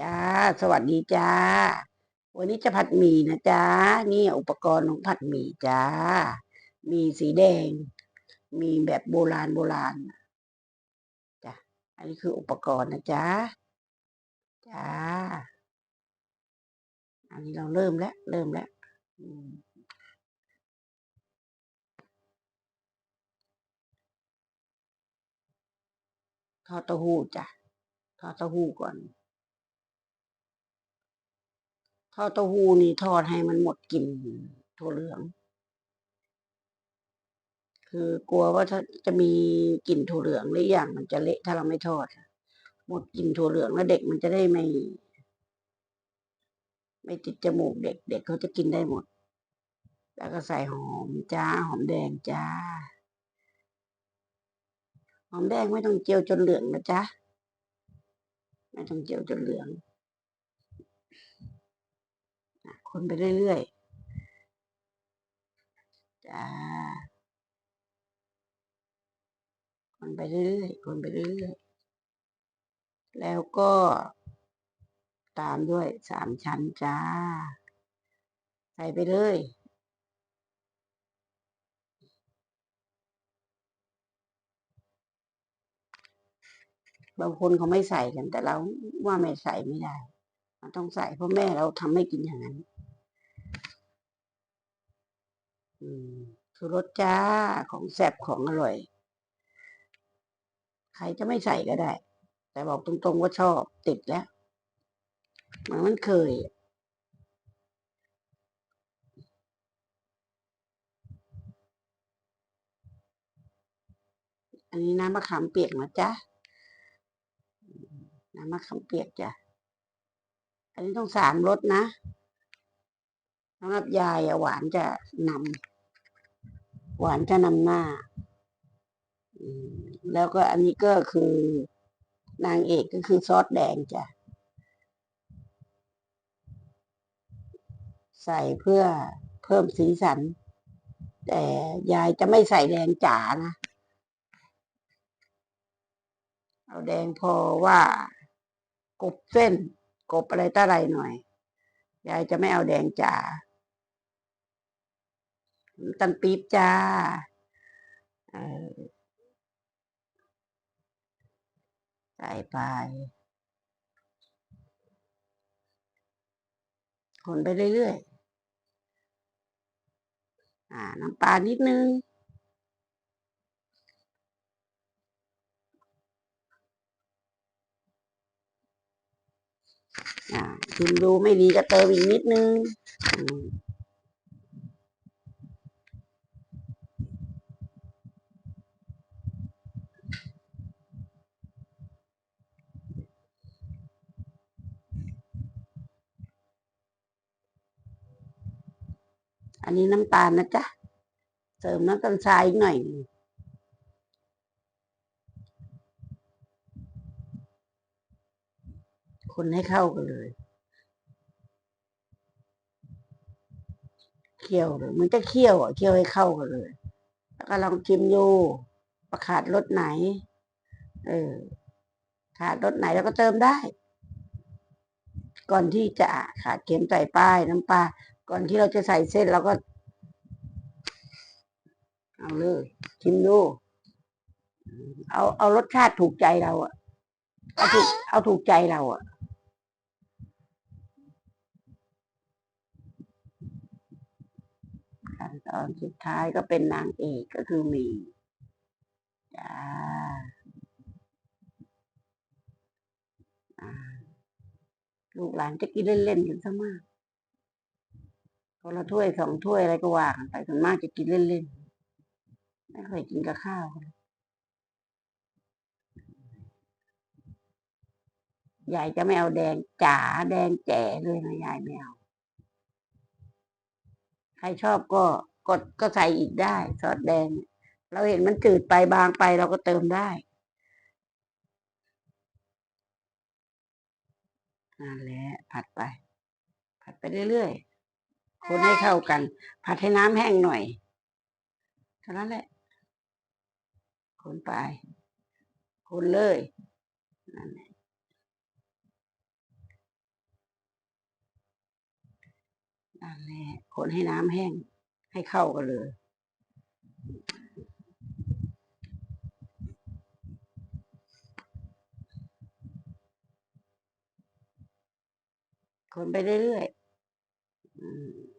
จ้า สวัสดีจ้า วันนี้จะผัดหมี่นะจ้า นี่อุปกรณ์ของผัดหมี่จ้า มีสีแดง มีแบบโบราณโบราณจ้ะอันนี้คืออุปกรณ์นะจ้า จ้า อันนี้เราเริ่มแล้ว เริ่มแล้วทอดเต้าหู้จ้ะทอดเต้าหู้ก่อน ทอดเต้าหู้นี่ทอดให้มันหมดกลิ่นถั่วเหลือง คือกลัวว่าถ้าจะมีกลิ่นถั่วเหลืองหรืออย่างมันจะเละถ้าเราไม่ทอด หมดกลิ่นถั่วเหลืองแล้วเด็กมันจะได้ไม่ ไม่ติดจมูกเด็ก เด็กเขาจะกินได้หมด แล้วก็ใส่หอมจ้าหอมแดงจ้าหอมแดงไม่ต้องเจียวจนเหลืองนะจ๊ะ ไม่ต้องเจียวจนเหลือง คนไปเรื่อยๆจ้าคนไปเรื่อยๆคนไปเรื่อยๆแล้วก็ตามด้วยสามชั้นจ้า ใส่ไปเลยบางคนเขาไม่ใส่กันแต่เราว่าไม่ใส่ไม่ได้ มันต้องใส่เพราะแม่เราทำให้กินอย่างนั้น อืมคือรสจ้าของแซ่บของอร่อย ใครจะไม่ใส่ก็ได้ แต่บอกตรงๆว่าชอบติดแล้วเหมือนมันเคย อันนี้น้ำมะขามเปียกนะจ๊ะ น้ำมะขามเปียกจ้ะ อันนี้ต้องสามรสนะสำหรับยายหวานจะนำ หวานจะนำหน้า แล้วก็อันนี้ก็คือนางเอกก็คือซอสแดงจ้ะ ใส่เพื่อเพิ่มสีสัน แต่ยายจะไม่ใส่แดงจ๋านะ เอาแดงพอว่ากบเส้นกบอะไรต่ออะไรหน่อย ยายจะไม่เอาแดงจ๋า ตันปี๊บจ้าใส่ไป คนไปเรื่อยๆ อ่า น้ำปลานิดนึง อ่าชิมดูไม่ดีก็เติมอีกนิดนึง อันนี้น้ำตาลนะจ๊ะ เสริมน้ำตาลทรายอีกหน่อย คนให้เข้ากันเลย เคี่ยวเลยมันจะเคี่ยวอะเคี่ยวให้เข้ากันเลย แล้วก็ลองชิมดูประขาดรสไหน เออ ขาดรสไหนแล้วก็เติมได้ ก่อนที่จะขาดเค็มใส่ป้ายน้ำปลา ก่อนที่เราจะใส่เส้นเราก็ เอาเลยชิมดู เอาเอารสชาติถูกใจเราอะเอาถูกเอาถูกใจเราอะขั้นตอนสุดท้ายก็เป็นนางเอกก็คือมีจ้าลูกหลานจะกินเล่นๆกันซะมาก คนละถ้วยสองถ้วยอะไรก็ว่ากันไปส่วนมากจะกินเล่นๆไม่ค่อยกินกับข้าวยายจะไม่เอาแดงจ๋าแดงแจ๋เลยนะยายไม่เอาใครชอบก็กดก็ใส่อีกได้ซอสแดง เราเห็นมันจืดไปบางไปเราก็เติมได้นั่นแหละผัดไป ผัดไปเรื่อยๆ คนให้เข้ากัน ผัดให้น้ำแห้งหน่อยเท่านั้นแหละ คนไป คนเลยนั่นแหละนั่นแหละคนให้น้ำแห้ง ให้เข้ากันเลยคนไปเรื่อยๆ